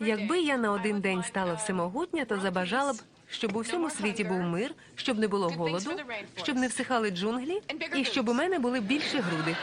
Якби я на один день стала всемогутня, то забажала б, щоб у всьому світі був мир, щоб не було голоду, щоб не всихали джунглі, і щоб у мене були більші груди.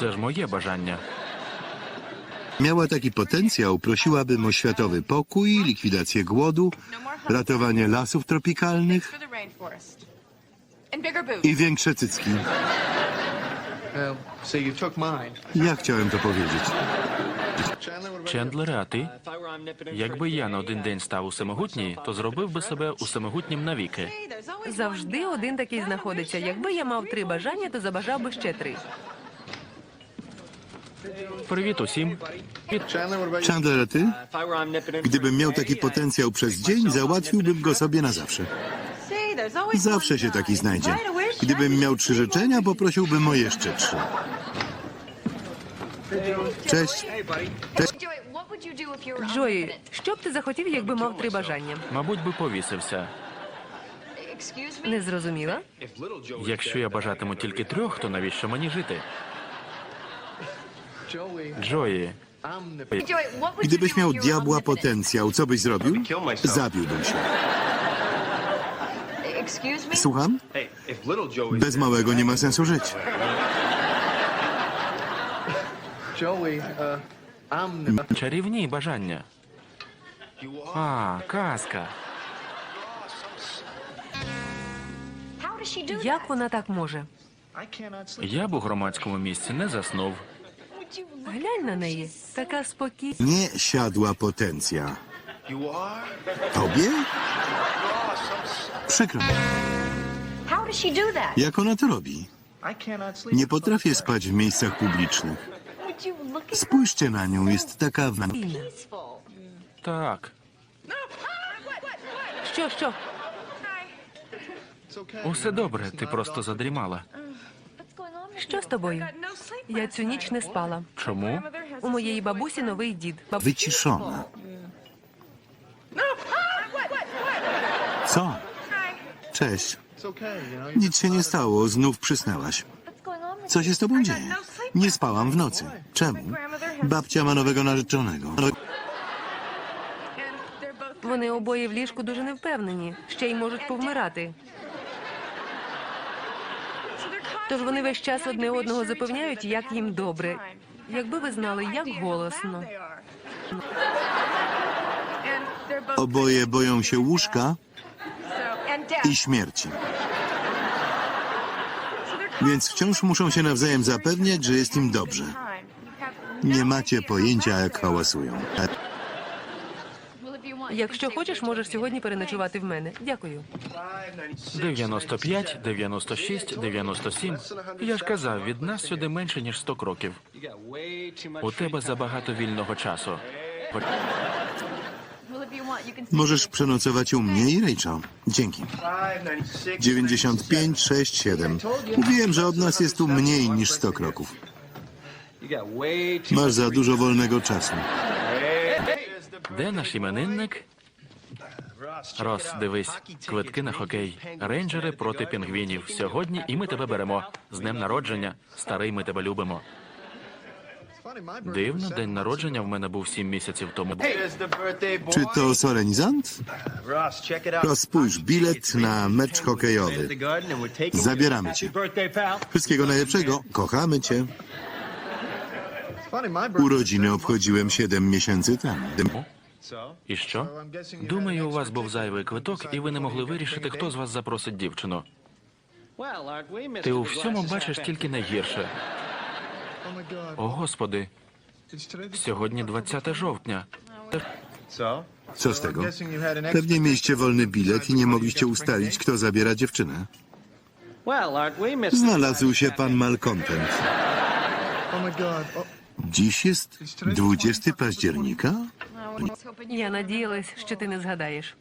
Це ж моє бажання. Miała taki potencjał, prosiłabym o światowy pokój, likwidację głodu, ratowanie lasów tropikalnych i większe cycki. Ja chciałem to powiedzieć. Чендлере, а ти? Якби я на один день став усемогутній, то зробив би себе усемогутнім навіки. Завжди один такий знаходиться. Якби я мав три бажання, то забажав би ще три. Привіт усім. Chandler, a ty? Gdybym miał taki potencjał przez dzień, załatwiłbym go sobie na zawsze. Zawsze się taki znajdzie. Gdybym miał trzy życzenia, poprosiłbym o jeszcze trzy. Cześć. Джої, що б ти захотів, якби мав три бажання? Мабуть, би повісився. Не зрозуміла? Якщо я бажатиму тільки трьох, то навіщо мені жити? Джої, Gdybyś miał diabła potencjał, co byś zrobił? Zabiłbym się. Słucham? Bez małego nie ma sensu żyć. чарівні бажання. А, казка. Як вона так може? Я б у громадському місці не заснув. Глянь на неї, така спокійна. Nie siadła potencja. Tobie? Przykro. mi. Jak ona to robi? Nie potrafię spać w miejscach publicznych. Spójrzcie na nią, jest taka w... Так, Що, що? усе добре, ти просто задрімала. Що з тобою? Я цю ніч не спала. Чому? У моєї бабусі новий дід. Баб... Wyciszona. Co? Cześć. Nic się nie stało, znów przysnęłaś. Co się z tobą dzieje? Nie spałam w nocy. Czemu? Babcia ma nowego narzeczonego. Вони обоє в ліжку дуже невпевнені, ще й можуть повмирати. Тож вони весь час одне одного запевняють, як їм добре. Якби ви знали, як голосно. Oboje boją się łóżka i śmierci. Więc wciąż muszą się nawzajem zapewniać, że jest im dobrze. Nie macie pojęcia, jak hałasują. Якщо хочеш, можеш сьогодні переночувати в мене. Дякую. 95, 96, 97. Я ж казав, від нас сюди менше, ніж 100 кроків. У тебе забагато вільного часу. Możesz przenocować u mnie i Rachel. Dzięki. 95, 6, 7. Mówiłem, że od nas jest tu mniej niż 100 kroków. Masz za dużo wolnego czasu. Де наш іменинник? Рос, дивись, квитки на хокей. Рейнджери проти пінгвінів. Сьогодні і ми тебе беремо. З днем народження. Старий, ми тебе любимо. Дивно, день народження в мене був сім місяців тому. Czy to solenizant? To spójrz, bilet na mecz hokejowy. Zabieramy cię. Wszystkiego najlepszego. Kochamy cię. Urodziny obchodziłem 7 miesięcy temu. І що? Думаю, у вас був зайвий квиток, і ви не могли вирішити, хто з вас запросить дівчину. Ти у всьому бачиш тільки найгірше. О, господи, сьогодні 20 жовтня. Co z tego? Pewnie mieliście wolny bilet i nie mogliście ustalić, kto zabiera dziewczynę. Znalazł się pan malkontent. Dziś jest 20 października? Я надіялась, що ти не згадаєш.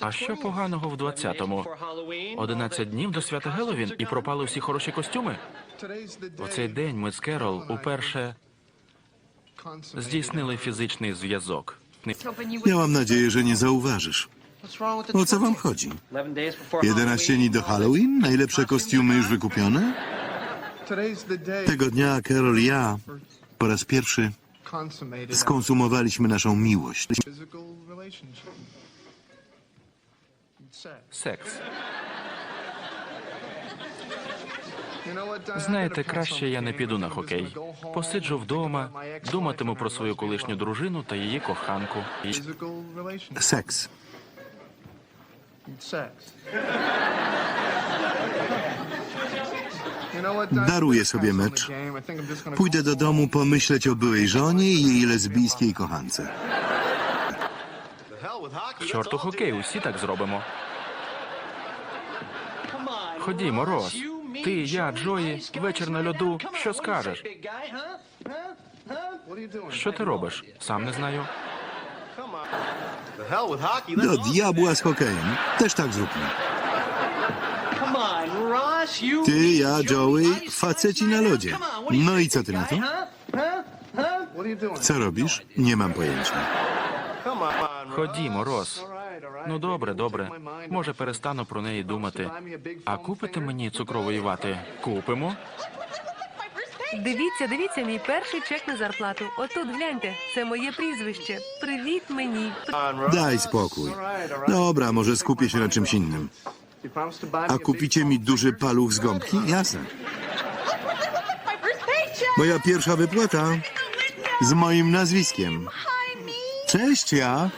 А що поганого в 20-му? 11 днів до свята Геловін і пропали всі хороші костюми. У цей день ми з Керол уперше здійснили фізичний зв'язок. Miałam nadzieję, że nie zauważysz. O co wam chodzi? 11 dni do Halloween? Najlepsze kostiumy już wykupione? Tego dnia Carol i ja po raz pierwszy Skonsumowaliśmy naszą miłość. Секс. Знаєте, краще я не піду на хокей. Посиджу вдома, думатиму про свою колишню дружину та її коханку. І Seks. Daruję sobie mecz. Pójdę do domu pomyśleć o byłej żonie i jej lesbijskiej kochance. чорту хокей, усі так зробимо. Ходімо, Рос. Ти, я, Джої, вечір на льоду. Що скажеш? Що ти робиш? Сам не знаю. Do diabła z hokejem. Też tak zróbmy. Ty, ja, Joey, faceci na lodzie. No i co ty na to? Co robisz? Nie mam pojęcia. Ходімо, Рос. Ну добре, добре. Може, перестану про неї думати. А купите мені цукрової вати? Купимо? Дивіться, дивіться, мій перший чек на зарплату. Отут гляньте, це моє прізвище. Привіт мені. Daj spokój. Dobra, może skupię się na czymś innym. A kupicie mi duży paluch z gąbki? Jasne. Moja pierwsza wypłata z moim nazwiskiem. Cześć, ja.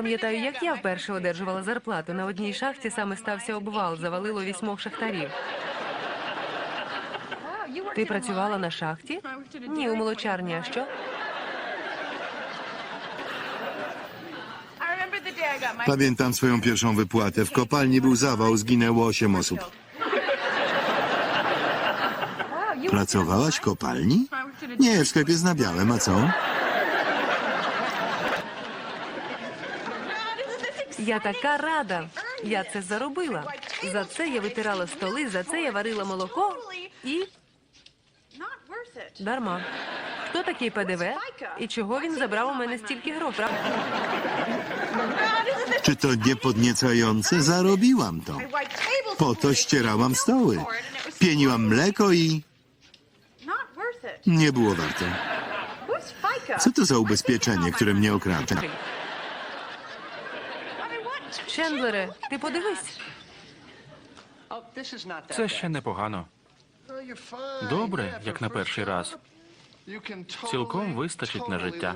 Пам'ятаю, як я вперше одержувала зарплату. На одній шахті саме стався обвал, завалило вісьмох шахтарів. Ти працювала на шахті? Ні, у молочарні. А що? Pamiętam swoją pierwszą wypłatę. W kopalni był zawał, zginęło osiem osób. Pracowałaś w kopalni? Nie, w sklepie z nabiałem, a co? Я така рада. Я це заробила. За це я витирала столи, за це я варила молоко і дарма. Хто такий ПДВ? І чого він забрав у мене стільки to nie podniecające? Zarobiłam to. Po to ścierałam stoły. Pieniłam mleko i nie było warte. Co to za ubezpieczenie, które mnie okradło? Чендлере, ти подивись. Це ще непогано. Добре, як на перший раз. Цілком вистачить на життя.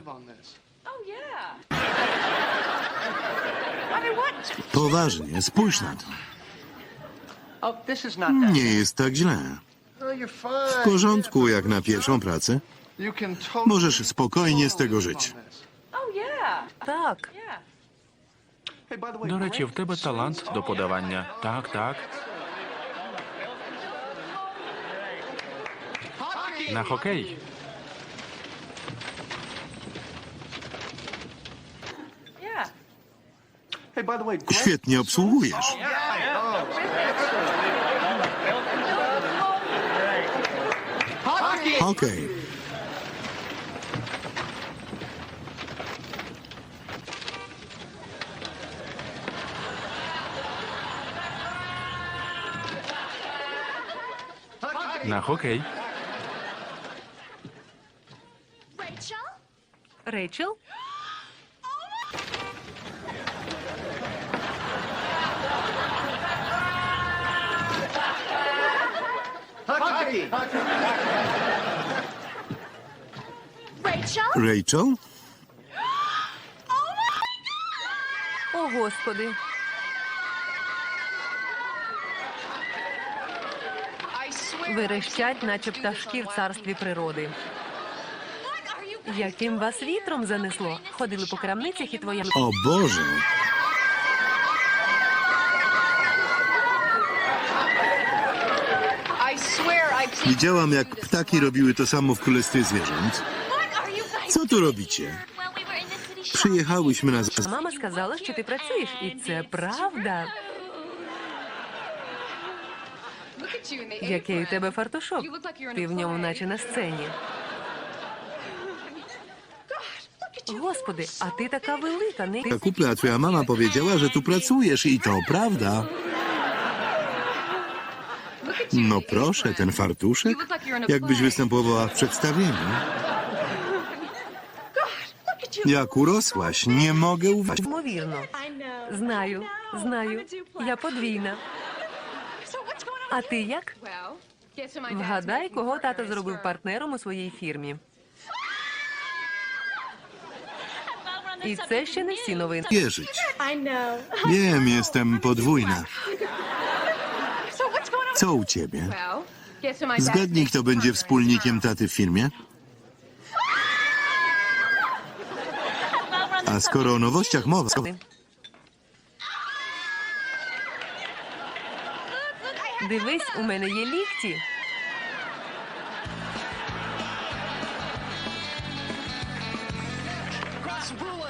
Poważnie, spójrz na to. Nie jest tak źle. W porządku jak na pierwszą pracę. Możesz spokojnie z tego żyć. Так, До речі, в тебе талант до подавання. Так, так. На хокей. Świetnie obsługujesz. Okej. На хокей. Рейчел? Rachel? О, господи. Верещать, наче пташки в царстві природи. Яким вас вітром занесло? Ходили по крамницях і твоя O Boże. Widziałam, jak ptaki robiły to samo w Królestwie Zwierząt. Co tu robicie? Przyjechałyśmy na... z- мама сказала, що ти працюєш, і це правда. Який у тебе фартушок? Ти в ньому наче на сцені. Господи, а ти така велика, не Kupla, a twoja mama powiedziała, że tu pracujesz i to prawda. No proszę, ten fartuszek. Jakbyś występowała w przedstawieniu. Jak urosłaś, nie mogę uważać. Ймовірно. Знаю, знаю. Я подвійна. А ти як? Вгадай, кого тато зробив партнером у своїй фірмі. І це ще не всі новини. Wierzyć. Wiem, jestem podwójna. Co u ciebie? Zgadnij, kto będzie wspólnikiem taty w firmie. A skoro o nowościach mowa, Дивись, у мене є лікті.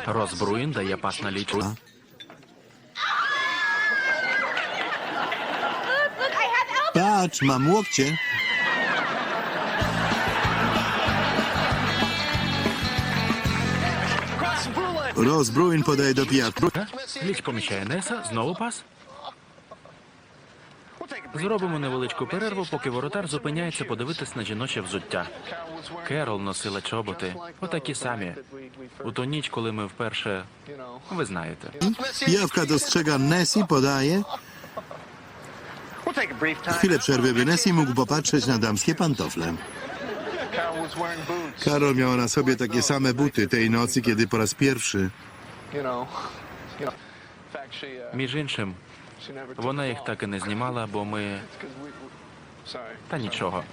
Розбруїн дає пас на лічу. patrz, mam łokcie. Rozbrójn podaje do. Ліч помічає Неса, знову пас. Зробимо невеличку перерву, поки воротар зупиняється подивитись на жіноче взуття. Керол носила чоботи, отакі самі. У ту ніч, коли ми вперше. Ви знаєте. Jawka dostrzega Nessie, podaje. Chwilę przerwy, by Nessie mógł popatrzeć na damskie pantofle. Karol miała na sobie takie same buty tej nocy, kiedy po raz pierwszy Між іншим, вона їх так і не знімала, бо ми. Та нічого.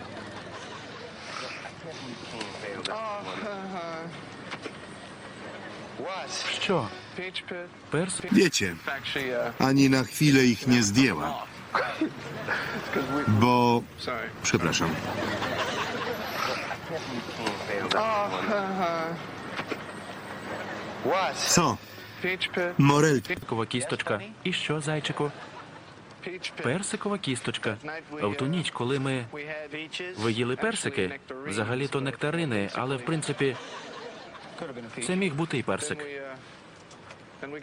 Що? Перс? Wiecie, ani na chwilę ich nie zdjęła. Bo... Przepraszam. Co? Morelki. Персикова кісточка. І що, зайчику? Персикова кісточка. А в ту ніч, коли ми. Ви їли персики? Взагалі-то нектарини, але в принципі. Це міг бути і персик.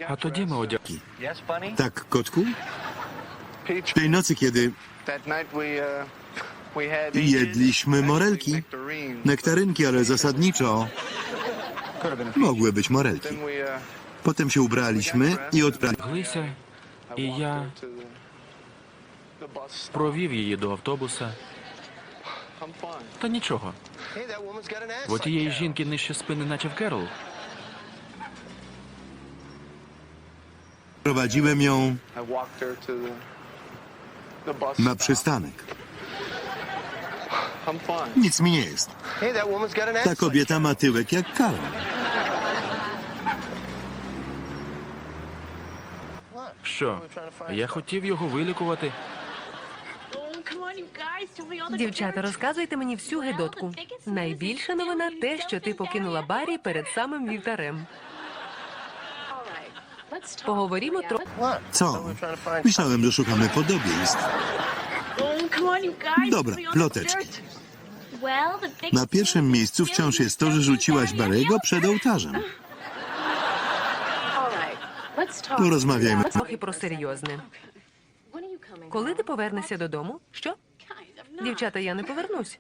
А тоді ми одяг. Tak, kotku? Tej nocy, kiedy jedliśmy morelki, nektarynki, ale zasadniczo mogły być morelki. Potem się ubraliśmy i odprawiliśmy. Глися, і я провів її до автобуса. Та нічого. У тієї жінки нижче спини, наче в Керол. Prowadziłem ją na przystanek. Nic mi nie jest. Ta kobieta ma tyłek jak Karol. Що? Я хотів його вилікувати. Дівчата, розказуйте мені всю гедотку. Найбільша новина те, що ти покинула Барі перед самим вівтарем. Поговоримо трохи. Co? Myślałem, że szukamy podobieństw. Dobra, ploteczki. Na pierwszym miejscu wciąż jest to, że rzuciłaś Barego przed ołtarzem. Porozmawiajmy. Трохи про серйозне. Коли ти повернешся додому? Що? Дівчата, я не повернусь.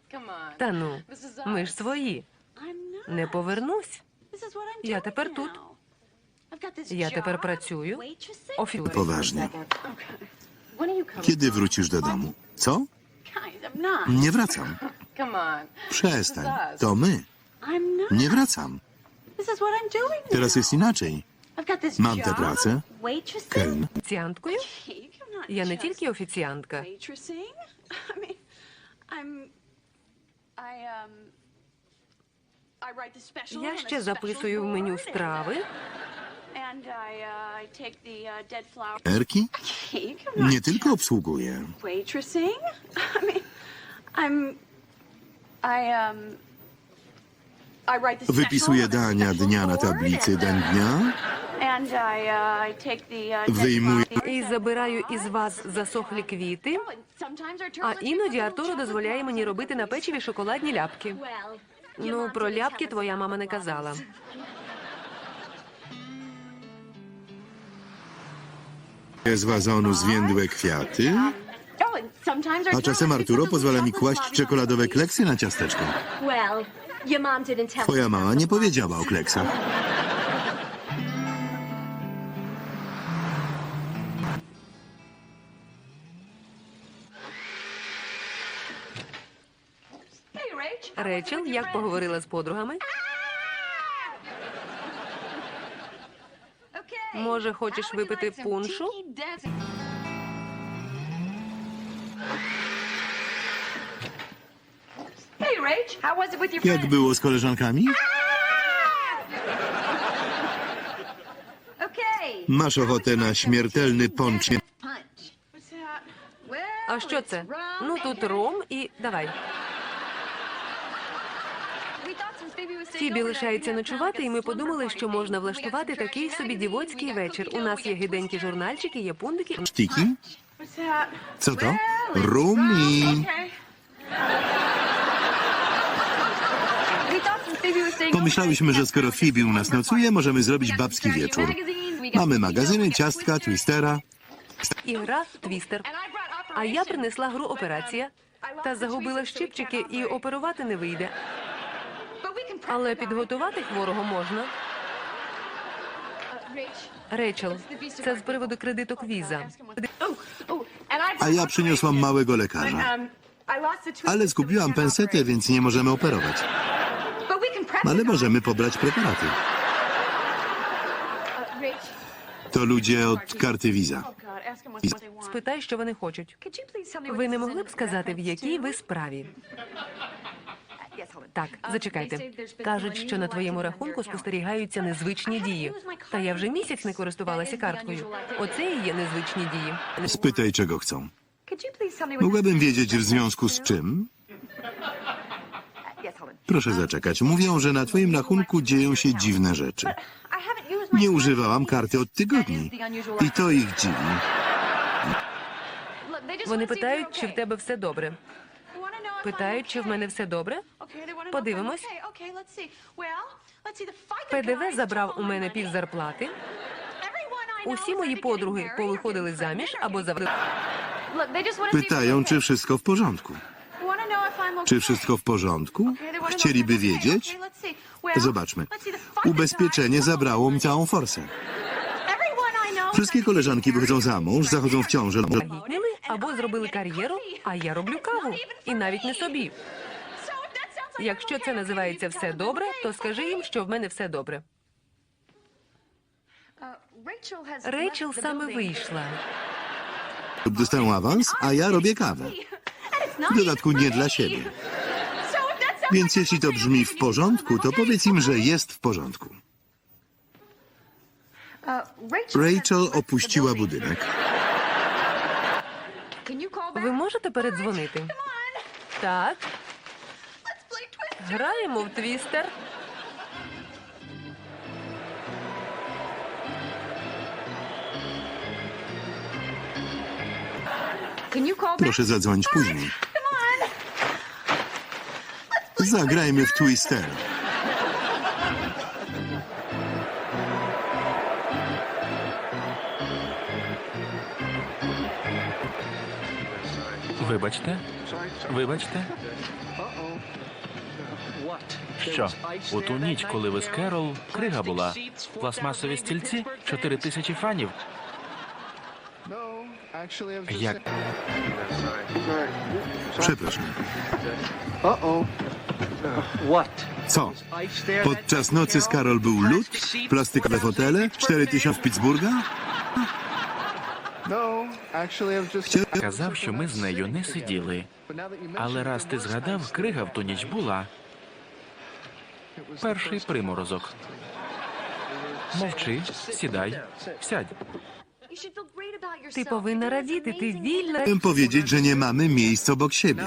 Та ну, ми ж свої. Не повернусь. Я тепер тут. Я тепер працюю. Офі... Poważnie. Kiedy wrócisz do domu? Co? Nie wracam. Przestań. To my. Nie wracam. Teraz jest inaczej. Mam tę pracę. Keln. Офіціанткою? Я не тільки офіціантка. Я ще записую в меню страви. Erki? Nie tylko obsługuję. waitressing. I mean, I'm. I um. I write the special Wypisuję on a dania special dnia na board tablicy and, dań uh, dnia. Uh, uh, І забираю із вас засохлі квіти. А іноді Артуру дозволяє мені робити на печиві шоколадні ляпки. Ну, про ляпки твоя мама не казала. Z wazonu zwiędłe kwiaty. Oh, and sometimes A czasem Arturo pozwala mi kłaść czekoladowe kleksy na ciasteczko. Well, your mom didn't tell Twoja mama nie powiedziała o kleksach. Рейчел, як поговорила з подругами? Може, хочеш випити пуншу? Як було з колежанками? Нашого ochotę na śmiertelny poncie. А що це? Ну тут ром і давай. Фібі лишається ночувати, і ми подумали, що можна влаштувати такий собі дівоцький вечір. У нас є гиденькі журнальчики, є пундики. Стікі? Це то? Румі. Pomyślałyśmy, że skoro Phoebe u nas nocuje, możemy zrobić babski wieczór. Mamy magazyny, ciastka, twistera. І гра твістер. А я принесла гру операція та загубила щипчики і оперувати не вийде. Але підготувати хворого можна. Рейчел, це з приводу кредиток віза. A ja przyniosłam małego lekarza. Ale zgubiłam pensetę, więc nie możemy operować. Ale możemy pobrać preparaty. To ludzie od karty Visa. Спитай, що вони хочуть. Ви не могли б сказати, в якій ви справі? Так, зачекайте. Кажуть, що на твоєму рахунку спостерігаються незвичні дії. Та я вже місяць не користувалася карткою. Оце і є незвичні дії. Spytaj, czego chcą. Mogłabym wiedzieć w związku z czym? Proszę zaczekać. Mówią, że na twoim rachunku dzieją się dziwne rzeczy. Nie używałam karty od tygodni. I to ich dziwi. Вони питають, чи в тебе все добре. Питають, чи в мене все добре. Подивимось. ПДВ забрав у мене пів зарплати. Усі мої подруги повиходили заміж або завели. Pytają, czy wszystko w porządku. Czy wszystko w porządku? Chcieliby wiedzieć? Zobaczmy. Ubezpieczenie zabrało mi całą forsę. Wszystkie koleżanki wychodzą za mąż, zachodzą w ciążę. Вагітніли або зробили кар'єру, а я роблю каву. І навіть не собі. Якщо це називається все добре, то скажи їм, що в мене все добре. Рейчел саме вийшла. Dostają awans, a ja robię kawę. W dodatku nie dla siebie. Więc jeśli to brzmi w porządku, to powiedz im, że jest w porządku. Rachel opuściła budynek. Ви можете передзвонити? Так. Граємо в твістер. Прошу задзвониш пізніше. Заграємо в твістер. Вибачте, вибачте. Що? У ту ніч, коли ви з Керол, крига була. Пластмасові стільці, чотири тисячі фанів. Як Przepraszam. Co? Podczas nocy z Karol był lód, plastikowe fotele, 4000 w Pittsburgha? Chcia- казав, що ми з нею не сиділи. Але раз ти згадав, крига в ту ніч була. Перший приморозок. Мовчи, сідай, сядь. Ти повинна радіти, ти вільна. Chciałem powiedzieć, że nie mamy miejsc obok siebie.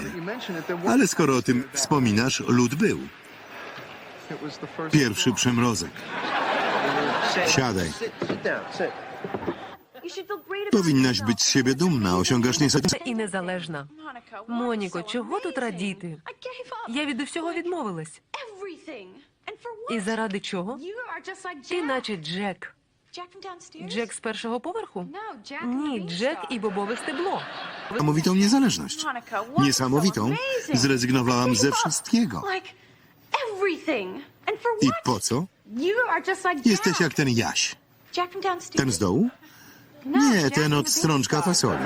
Ale skoro o tym wspominasz, lód był. Pierwszy przymrozek. Siadaj. Powinnaś być z siebie dumna. Osiągasz niesamowite... І незалежна. Моніко, чого тут радіти? Я від усього відмовилась. І заради чого? Ти наче Джек. Джек з першого поверху? Ні, Джек і бобове стебло. Niesamowitą niezależność. Niesamowitą. Zrezygnowałam ze wszystkiego. I po co? Jesteś jak ten Jaś. Jack from downstairs. Ten z dołu? Nie, ten od strączka fasoli.